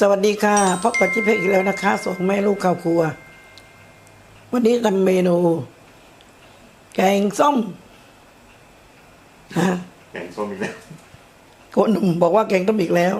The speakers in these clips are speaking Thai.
สวัสดีค่ะพบกับจิเพกอีกแล้วนะคะส่งแม่ลูกเข้าครัว วันนี้ทำเมนู แกงส้มนะแกงส้มอีกแล้วคนหนุ่มบอกว่าแกงส้มอีกแล้ว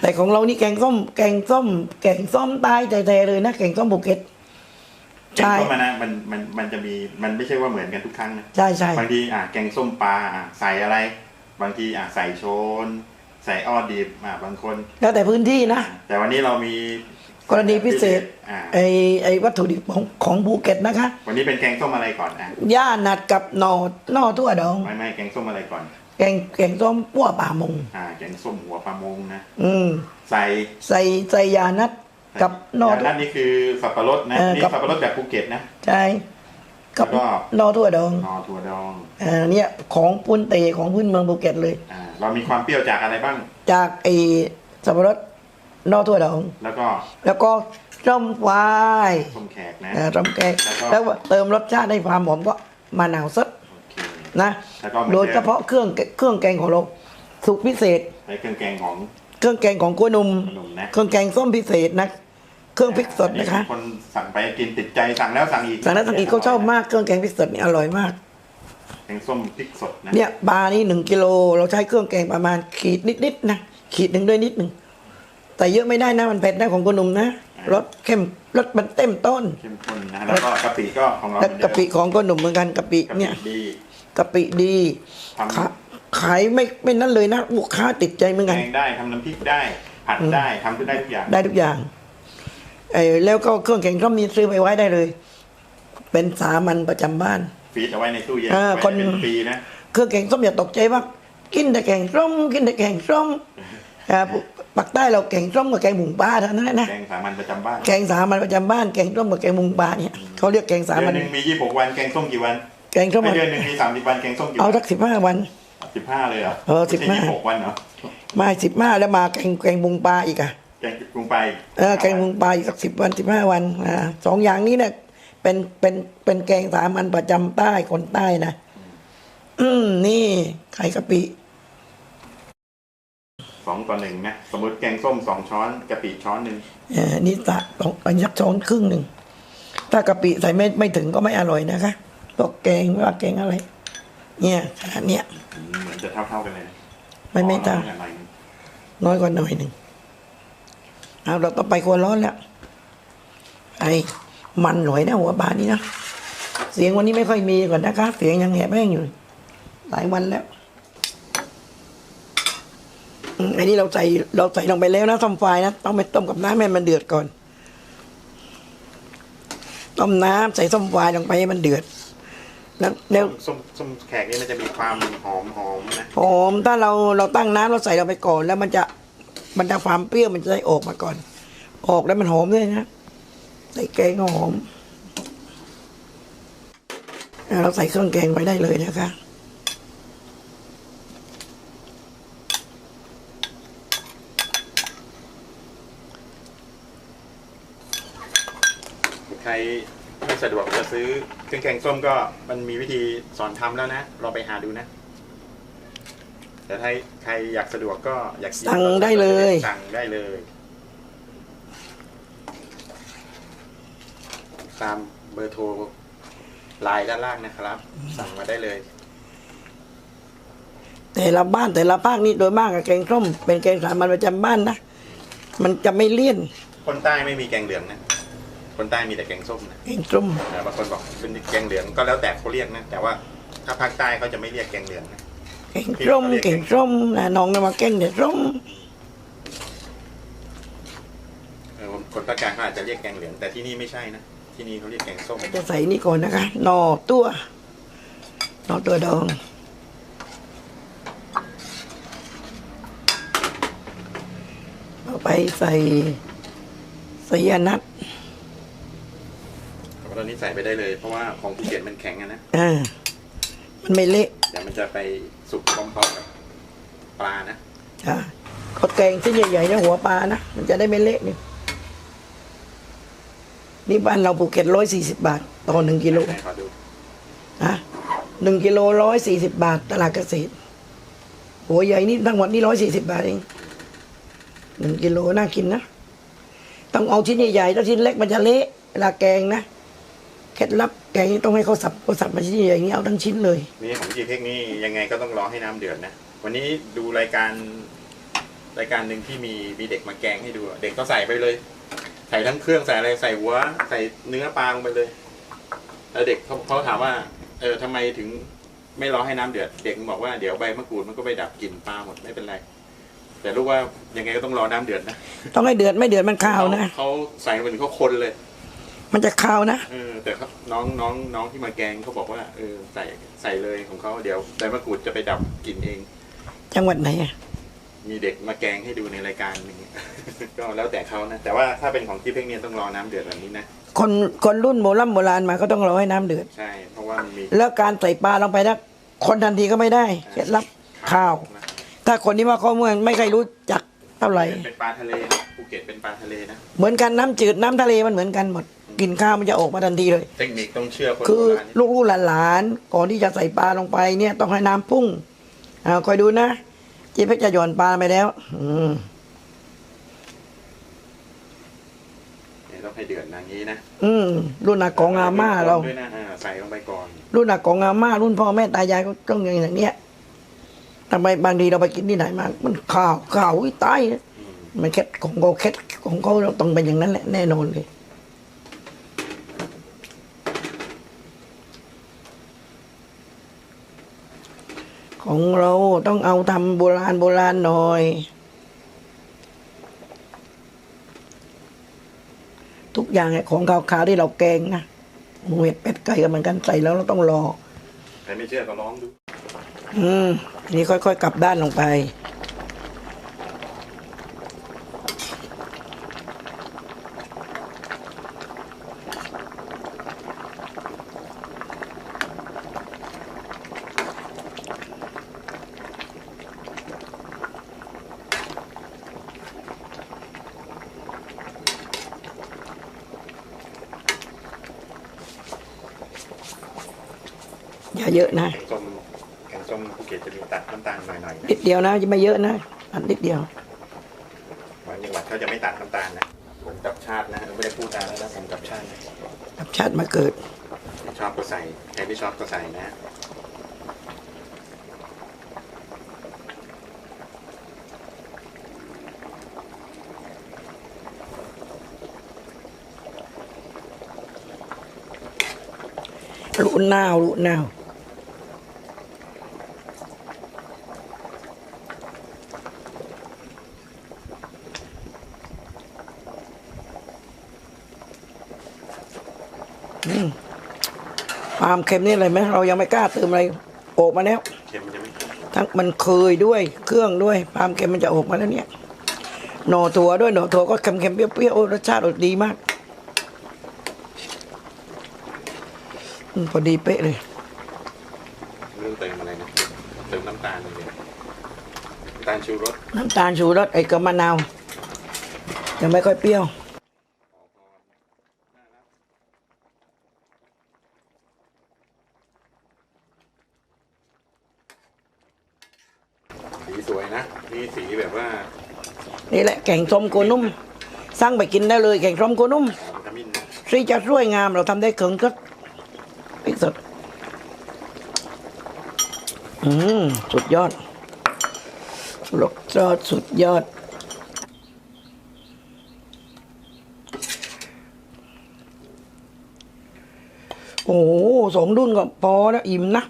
แต่ของเรานี่แกงส้ม แกงส้ม แกงส้มใต้แท้ๆเลยนะแกงส้มภูเก็ตแกงใช่ส้มมันนะมันมันมันจะมีมันไม่ใช่ว่าเหมือนกันทุกครั้งนะใช่ใช่บางทีอะแกงส้มปลาอะใส่อะไร บางทีอะใส่โชน ใส่อ้อดิบอะบางคนแล้วแต่พื้นที่นะ แต่วันนี้เรามีกรณีพิเศษอะไอไอวัตถุดิบของของภูเก็ตนะคะ วันนี้เป็นแกงส้มอะไรก่อนอะย่านัดกับหนอหนอทั่วดองไม่ไม่แกงส้มอะไรก่อน แกงแกงส้มปั้วป่ามง อ่าแกงส้มหัวปลามงนะอืมใส่ใส่ใส่ยานัดกับหนออย่างทั่ว นั้นนี่คือสับปะรดนะเออนี่กับ สับปะรดแบบภูเก็ตนะ ใช่ กับแล้วก็หนอทั่วดองนอถั่วดองอ่าเนี่ยของพื้นเตของพื้นเมืองภูเก็ตเลย อ่าเรามีความเปรี้ยวจากอะไรบ้าง จากไอสับปะรดหนอทั่วดอง แล้วก็แล้วก็ส้มควายส้มแขกนะ อ่าส้มแกงแล้วก็แล้วเติมรสชาติให้ความหอมก็มะนาวสดโอเค นะแล้วก็หมือนโดยเฉพาะเครื่องเครื่องแกงของเราสุกพิเศษ ในเครื่องแกงของ เครื่องแกงของกัวหนุ่มขนมนะ เครื่องแกงส้มพิเศษนะ เครื่องพริกสดนะคะ คนสั่งไปกินติดใจสั่งแล้วสั่งอีกสั่งแล้วสั่งอีกเขาชอบมากเครื่องแกงพริกสดนี่อร่อยมากแกงส้มพริกสดนะเนี่ยปลานี่หนึ่งกิโลเราใช้เครื่องแกงประมาณขีดนิดๆนะขีดหนึ่งด้วยนิดหนึ่งแต่เยอะไม่ได้นะมันเผ็ดนะของกุนุ่มนะรสเข้มรสมันเต็มต้นเข้มข้นนะแล้วก็กะปิก็ของเราแล้วกะปิของกุนุ่มเหมือนกันกะปิกะปิเนี่ยดีกะปิดีทำขาขายไม่ไม่นั่นเลยนะลูกค้าติดใจเหมือนแกกันงได้ทำน้ำพริกได้ผัดได้ทำได้ทุกอย่างได้ทุกอย่าง ไอ้แล้วก็เครื่องแกงส้มนี่ซื้อไปไว้ได้เลย เป็นสามัญประจำบ้าน ฟีดเอาไว้ในตู้เย็นอ่าไว้คน เป็นปีนะ เครื่องแกงส้มอย่าตกใจว่ากินแต่แกงส้มกินแต่แกงส้มอ่าปักใต้เราแกงส้มกับแกงหมูปลาเท่านั้นนะแกงสามัญประจำบ้านแกงสามัญประจำบ้านแกงส้มกับแกงมุงปลาเนี่ยเขาเรียกแกงสาเดือมันญหนึ่งมียี่สิบหกวันแกงส้มกี่วันแกงส้มไม่เดือนหนึ่งมีสามสิบวันแกงส้มกี่เอาวันสักสิบห้าวัน สิบห้าเลยเหรอเออ15ไม่ใช่ยี่สิบหกวันเหรอมาสิบห้าแล้วมาแกงแกงมุงปลาอีกอะ แกงกรุงไปเออแกงมุงปลาอีกสักสิบวันสิบห้าวันอ่าสองอย่างนี้เนี่ยเป็นเป็นเป็นแกงสามัญประจำใต้คนใต้นะ อืมนี่ไข่กะปิ สองต่อหนึ่งนะ สมมติแกงส้มสองช้อนกะปิช้อนหนึ่งเออนี่สะสองอันยักช้อนครึ่งหนึ่ง ถ้ากะปิใส่ไม่ไม่ถึงก็ไม่อร่อยนะคะพวกแกงไม่ว่าแกงอะไร เนี่ยขนาดเนี้ย อืมเหมือนจะเท่าเท่าๆกันเลยนะไม่ไม่เท่า อ๋อน้อยหน่อยนึงน้อยกว่าหน่อยหนึ่ง เอาเราต้องไปครัวร้อนแล้ว ไอ้มันหน่อยนะหัวบานนี้นะ เสียงวันนี้ไม่ค่อยมีก่อนนะคะเสียงยังแหบแห้งอยู่ หลายวันแล้วอืมอันนี้เราใส่เราใส่ลงไปแล้วนะต้มไฟนะต้องไปต้มกับน้ำให้มันเดือดก่อน ต้มน้ำใส่ส้มไฟลงไปให้มันเดือด แล้วแล้วส้มส้มแขกนี่มันจะมีความหอมหอมนะหอมถ้าเราเราตั้งน้ำเราใส่เราไปก่อนแล้วมันจะ มันจะความเปรี้ยวมันจะได้ออกมาก่อน ออกแล้วมันหอมด้วยนะใส่แกงหอม เราใส่เครื่องแกงไว้ได้เลยนะคะใครไม่สะดวกจะซื้อเครื่องแกงส้มก็มันมีวิธีสอนทำแล้วนะ เราไปหาดูนะ แต่ถ้าใครอยากสะดวกก็อยากกินสั่งได้เลย สั่งได้เลย ตามเบอร์โทรไลน์ด้านล่างนะครับ สั่งมาได้เลย แต่ละบ้านแต่ละภาคนี่โดยมากกับแกงส้มเป็นแกงสามัญประจำบ้านนะ มันจะไม่เลี่ยนคนใต้ไม่มีแกงเหลืองนะ คนใต้มีแต่แกงส้มนะแกงส้มเออบางคนบอกเป็นแกงเหลืองก็แล้วแต่เขาเรียกนะ แต่ว่าถ้าภาคใต้เขาจะไม่เรียกแกงเหลืองนะ แกงส้มแกงส้มนะน้องนำมาแกงเด็ดส้มเออคนภาคกลางเขาอาจจะเรียกแกงเหลืองแต่ที่นี่ไม่ใช่นะ ที่นี่เขาเรียกแกงส้มจะใส่นี่ก่อนนะคะหน่อตัวหน่อตัวดองเอาไปใส่ใส่ยานัดตอนนี้ใส่ไปได้เลย เพราะว่าของภูเก็ตมันแข็งอะนะอ่ามันไม่เละ เดี๋ยวมันจะไปสุกพร้อมๆกับปลานะจ้ะก็แกงที่ใหญ่ๆนะหัวปลานะ มันจะได้ไม่เละนี่นี่บ้านเราภูเก็ตร้อยสี่สิบบาท ต่อหนึ่งกิโลไหนขอดูนะหนึ่งกิโลร้อยสี่สิบบาท ตลาดเกษตร หัวใหญ่นี่ทั้งหมดนี่ร้อยสี่สิบบาทเองหนึ่งกิโลน่ากินนะ ต้องเอาชิ้นใหญ่ๆถ้าชิ้นเล็กมันจะเละเวลาแกงนะ เคล็ดลับแกงนี่ต้องให้เขาสับเขาสับมาชิ้นใหญ่ๆอย่างนี้เอาทั้งชิ้นเลย นี่ของจีเพ็กนี่ยังไงก็ต้องรอให้น้ำเดือดนะ วันนี้ดูรายการรายการหนึ่งที่มีมีเด็กมาแกงให้ดูอะเด็กก็ใส่ไปเลย ใส่ทั้งเครื่องใส่อะไรใส่หัว ใส่เนื้อปลาลงไปเลย แล้วเด็กเขาเขาถามว่า เออทำไมถึงไม่รอให้น้ำเดือด เด็กบอกว่าเดี๋ยวใบมะกรูดมันก็ไปดับกลิ่นปลาหมดไม่เป็นไร แต่รู้ว่ายังไงก็ต้องรอน้ำเดือดนะต้องให้เดือดไม่เดือดมันคาวนะ เขาเขาใส่ไปถึงเขาคนเลย มันจะคาวนะเออแต่ครับน้องน้องน้องที่มาแกงเขาบอกว่าเออใส่ใส่เลยของเขาเดี๋ยวใบมะกรูดจะไปดับกลิ่นเอง จังหวัดไหนอะมีเด็กมาแกงให้ดูในรายการหนึ่ง ก็แล้วแต่เขานะ แต่ว่าถ้าเป็นของที่เพ่งเนี่ยต้องรอน้ำเดือดแบบนี้นะ คนคนรุ่นโบราณโบราณมาก็ต้องรอให้น้ำเดือด ใช่ เพราะว่ามันมีแล้วการใส่ปลาลงไปนะคนทันทีก็ไม่ได้เคล็ดลับข้าว นะถ้าคนที่มาข้อเมืองไม่เคยรู้จักเท่าไหร่ เป็นปลาทะเลนะภูเก็ตเป็นปลาทะเลนะ เหมือนกันน้ำจืดน้ำทะเลมันเหมือนกันหมด กลินข้าวมันจะออกมาทันทีเลย เทคนิคต้องเชื่อคนคือโบราณนี่ลูกๆหลานๆก่อนที่จะใส่ปลาลงไปเนี่ยต้องให้น้ำพุ่งอ่าคอยดูนะเจ๊เพชรจะหย่อนปลาไปแล้ว อืมเนี่ยต้องให้เดือดอย่างนี้นะอืมรุ่นอากองอาม่าเรา ด้วยนะอ่าใส่ลงไปก่อนรุ่นอากองอาม่ารุ่นพ่อแม่ตายายก็ต้องอย่างเนี้ยทำไมบางทีเราไปกินที่ไหนมา มันข่าวข่าวอุ้ยตายนะอืมมันแค่ของเขาแค่ของเขาเราต้องเป็นอย่างนั้นแหละแน่นอนเลย ของเราต้องเอาทำโบราณโบราณหน่อย ทุกอย่างเนี่ยของขาวๆที่เราแกงนะหมูเห็ดเป็ดไก่ก็เหมือนกันใส่แล้วเราต้องรอใครไม่เชื่อก็ลองดู อืมทีนี้ค่อยๆกลับด้านลงไป อย่าเยอะนะแกงส้มแกงส้มภูเก็ตจะมีตัดน้ำตาลหน่อยๆนะนิดเดียวนะจะไม่เยอะนะอันนิดเดียวบางจังหวัดเขาจะไม่ตัดน้ำตาลนะผมกับชาตินะไม่ได้พูดนานแล้วนะผมกับชาตินะกับชาติมาเกิดชอบก็ใส่ใครไม่ชอบก็ใส่นะรุนาวรุนาว ความเค็มนี่อะไรไหมเรายังไม่กล้าเติมอะไรโอบมาแล้วเค็มมันจะไม่ทั้งมันเคยด้วยเครื่องด้วยความเค็มมันจะออกมาแล้วเนี่ยหน่อถั่วด้วยหน่อถั่วก็เค็มๆเปรี้ยวๆโอ้รสชาติดีมากอืมพอดีเป๊ะเลยไม่ต้องเติมอะไรนะเติมน้ำตาลเลยน้ำตาลชูรสน้ำตาลชูรสไอ้กับมะนาวยังไม่ค่อยเปรี้ยว สีสวยนะนี่สีแบบว่า นี่ แกงส้มโกนุ่มสร้างไปกินได้เลยแกงส้มโกนุ่มหอมขมิ้นนะที่จะสวยงามเราทำได้เขิงก็พริกสดอืมสุดยอดรสชาติสุดยอดโอ้โหสองดุนก็พอแล้วอิ่มนะ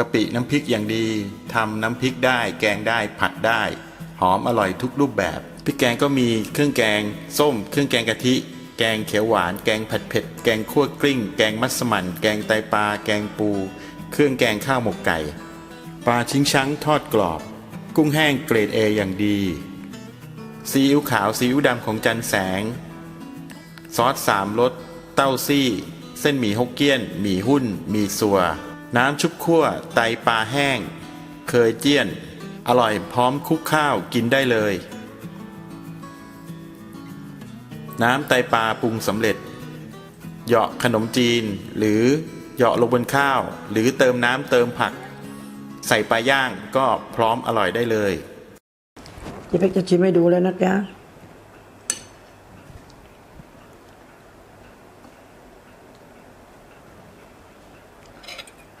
กะปิน้ำพริกอย่างดีทำน้ำพริกได้ แกงได้ผัดได้ หอมอร่อยทุกรูปแบบพริกแกงก็มีเครื่องแกงส้ม เครื่องแกงกะทิ แกงเขียวหวาน แกงผัดเผ็ด แกงคั่วกลิ้ง แกงมัสมั่น แกงไตปลา แกงปู เครื่องแกงข้าวหมกไก่ ปลาชิงช้างทอดกรอบ กุ้งแห้งเกรดเออย่างดี ซีอิ๊วขาวซีอิ๊วดำของจันแสง ซอสสามรส เต้าซี่ เส้นหมี่ฮกเกี้ยน หมี่หุ้น หมี่สัว น้ำชุบคั่ว ไตปลาแห้ง เคยเจี้ยน อร่อยพร้อมคุกข้าวกินได้เลย น้ำไตปลาปรุงสำเร็จ เหยาะขนมจีนหรือเหยาะลงบนข้าว หรือเติมน้ำเติมผัก ใส่ปลาย่างก็พร้อมอร่อยได้เลยจ๊เพ็กจะชิมให้ดูแล้วนะจ๊ะ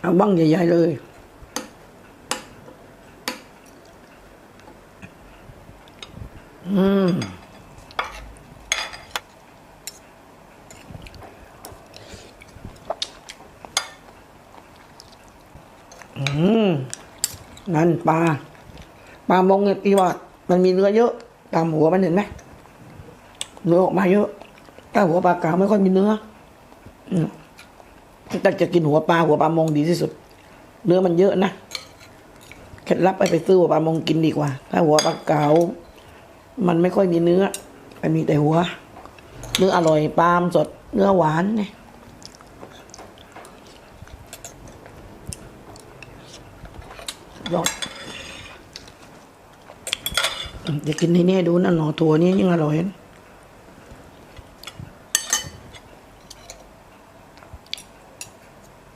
เอาบ้างใหญ่ๆเลยอืมอืมนั่นปลาปลามงเนี่ยพี่ว่ามันมีเนื้อเยอะ ตามหัวมันเห็นไหมเนื้อออกมาเยอะถ้าหัวปลากาไม่ค่อยมีเนื้อ อืม ถ้าจะกินหัวปลาหัวปลามงดีที่สุด เนื้อมันเยอะนะเคล็ดลับไปไปซื้อหัวปลามงกินดีกว่า ถ้าหัวปลาเก๋ามันไม่ค่อยมีเนื้อมันมีแต่หัว เนื้ออร่อยปลามสด เนื้อหวานเนี่ยยอดจะกินที่นี่ให้ดูนะหน่อถั่วนี่ยิ่งอร่อยนะ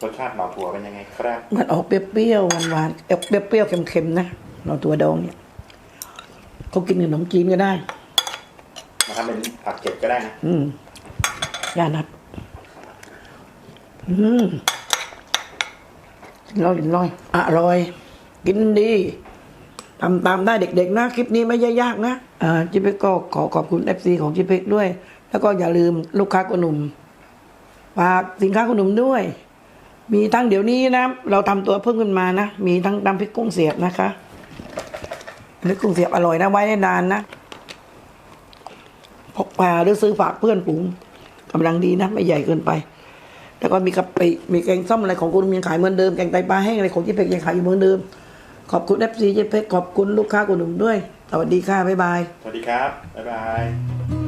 รสชาติหน่อ ถั่วเป็นยังไงครับ มันออกเปรี้ยวๆหวานๆเอ่อเปรี้ยวๆเค็มๆนะหน่อถั่วดองเนี่ยเขากินกับขนมจีนก็ได้มาทำเป็นผักเก็บก็ได้นะอืมยานัดอืมร้อยร้อยอร่อย กินดีทำตามได้เด็กๆนะ คลิปนี้ไม่ยากๆนะ อ่าจิเปกก็ขอขอบคุณเอฟซีของจิเปกด้วย แล้วก็อย่าลืมลูกค้าคนหนุ่มฝากสินค้าคนหนุ่มด้วย มีทั้งเดี๋ยวนี้นะ เราทำตัวเพิ่มขึ้นมานะ มีทั้งตำพริกกุ้งเสียบนะคะพริกกุ้งเสียบอร่อยนะไว้ได้นานนะพกพาหรือซื้อฝากเพื่อนฝูงกำลังดีนะไม่ใหญ่เกินไป แล้วก็มีกะปิมีแกงส้มอะไรของคุณยังขายเหมือนเดิมแกงไตปลาแห้งอะไรของเจ๊เป็กยังขายอยู่เหมือนเดิม ขอบคุณเอฟซีเจ๊เป็กขอบคุณลูกค้าคุณหนุ่มด้วย สวัสดีค่ะบ๊ายบาย สวัสดีครับบ๊ายบาย